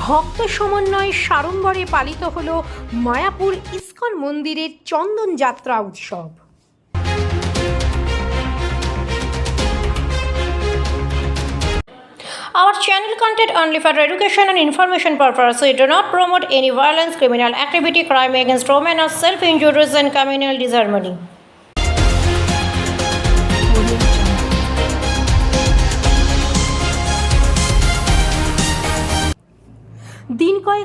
ভক্ত সমন্বয় সাড়ম্বরে পালিত হল মায়াপুর ইস্কন মন্দিরের চন্দন যাত্রা উৎসব Our channel content only for education and information purposes. We do not promote any violence, criminal activity, crime against women, or self-injuries and communal disharmony.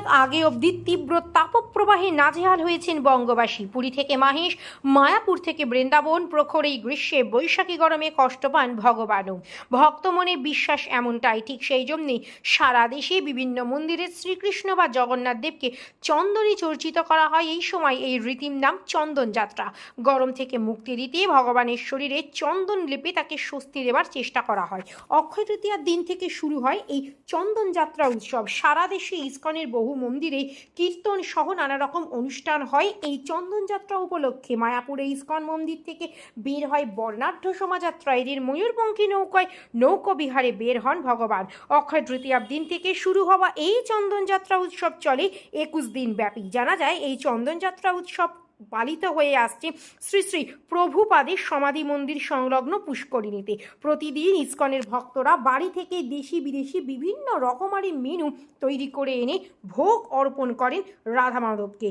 আগে অবধি তীব্র তাপপ্রবাহে নাজেহাল হয়েছেন বঙ্গবাসী। পুরী থেকে মাহেশ, মায়াপুর থেকে বৃন্দাবন, প্রখর এই গ্রীষ্মে বৈশাখী গরমে কষ্ট পান ভগবানও। ভক্ত মনে বিশ্বাস এমনটাই, ঠিক সেই জন্যেই সারা দেশে বিভিন্ন মন্দিরে শ্রীকৃষ্ণ বা জগন্নাথ দেবকে চন্দনে চর্চিত করা হয়। এই সময় এই রীতির নাম চন্দন যাত্রা। গরম থেকে মুক্তি দিতে ভগবানের শরীরে চন্দন লেপে তাকে স্বস্তি দেওয়ার চেষ্টা করা হয়। অক্ষয় তৃতীয়ার দিন থেকে শুরু হয় এই চন্দন যাত্রা উৎসব। সারা দেশে ইস্কনের বহু মন্দিরে কীর্তন সহ নানা রকম অনুষ্ঠান হয়। এই চন্দনযাত্রা উপলক্ষে মায়াপুরে ইস্কন মন্দির থেকে বের হয় বর্ণাঢ্য শোভাযাত্রা এদের ময়ূরপঙ্খী নৌকায় নৌকবিহারে বের হন ভগবান। অক্ষয় তৃতীয়ার দিন থেকে শুরু হওয়া এই চন্দনযাত্রা উৎসব চলে একুশ দিন ব্যাপী। জানা যায়, এই চন্দনযাত্রা উৎসব পালিত হয়ে আসছে শ্রী শ্রী প্রভুপাদের সমাধি মন্দির সংলগ্ন পুষ্করিণীতে। প্রতিদিন ইস্কনের ভক্তরা বাড়ি থেকে দেশি বিদেশি বিভিন্ন রকমারি মেনু তৈরি করে এনে ভোগ অর্পণ করেন রাধা মাধবকে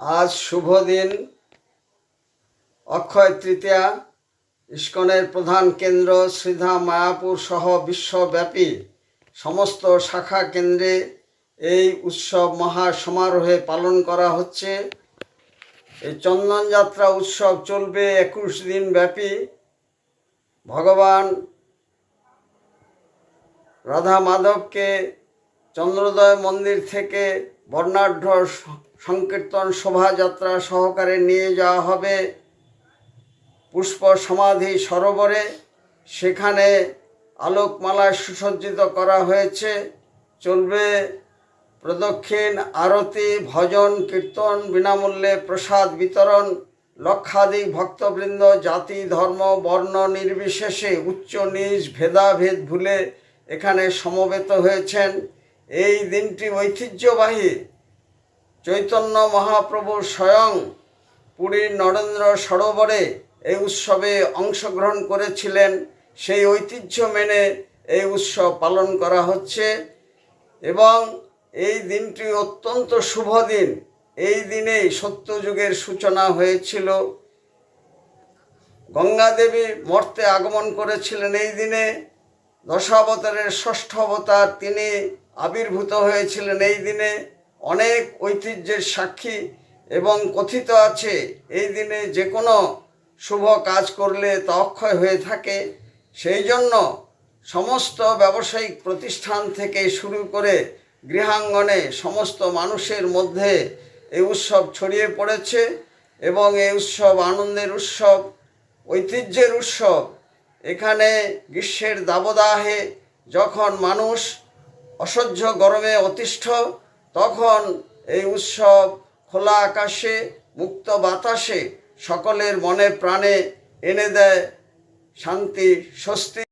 আজ শুভ দিন। অক্ষয় তৃতীয়া, ইস্কনের প্রধান কেন্দ্র শ্রীধা মায়াপুর সহ বিশ্বব্যাপী সমস্ত শাখা কেন্দ্রে এই উৎসব মহা সমারোহে পালন করা হচ্ছে। এই চন্দন যাত্রা উৎসব চলবে একুশ দিন ব্যাপী। ভগবান রাধা মাধবকে চন্দ্রোদয় মন্দির থেকে বর্ণাঢ্য সংকীর্তন শোভাযাত্রা সহকারে নিয়ে যাওয়া হবে। পুষ্প সমাধি সরোবরে সেখানে আলোকমালায় সুসজ্জিত করা হয়েছে। চলবে প্রদক্ষিণ, আরতি, ভজন, কীর্তন, বিনামূল্যে প্রসাদ বিতরণ, লক্ষাধিক ভক্তবৃন্দ, জাতি, ধর্ম, বর্ণ নির্বিশেষে উচ্চ নিচ ভেদাভেদ ভুলে এখানে সমবেত হয়েছেন। এই দিনটি ঐতিহ্যবাহী। চৈতন্য মহাপ্রভু স্বয়ং পুরীর নরেন্দ্র সরোবরে এই উৎসবে অংশগ্রহণ করেছিলেন। সেই ঐতিহ্য মেনে এই উৎসব পালন করা হচ্ছে এবং এই দিনটি অত্যন্ত শুভ দিন। এই দিনেই সত্যযুগের সূচনা হয়েছিল। গঙ্গা দেবী মর্তে আগমন করেছিলেন এই দিনে। দশাবতারের ষষ্ঠ অবতার তিনি আবির্ভূত হয়েছিলেন এই দিনে। অনেক ঐতিহ্যের সাক্ষী এবং কথিত আছে, এই দিনে যে কোনো শুভ কাজ করলে তা অক্ষয় হয়ে থাকে। সেই জন্য সমস্ত ব্যবসায়িক প্রতিষ্ঠান থেকে শুরু করে গৃহাঙ্গনে সমস্ত মানুষের মধ্যে এই উৎসব ছড়িয়ে পড়েছে এবং এই উৎসব আনন্দের উৎসব, ঐতিহ্যের উৎসব। এখানে গ্রীষ্মের দাবদাহে যখন মানুষ অসহ্য গরমে অতিষ্ঠ, তখন এই উৎসব খোলা আকাশে, মুক্ত বাতাসে সকলের মনে প্রাণে এনে দেয় শান্তি স্বস্তি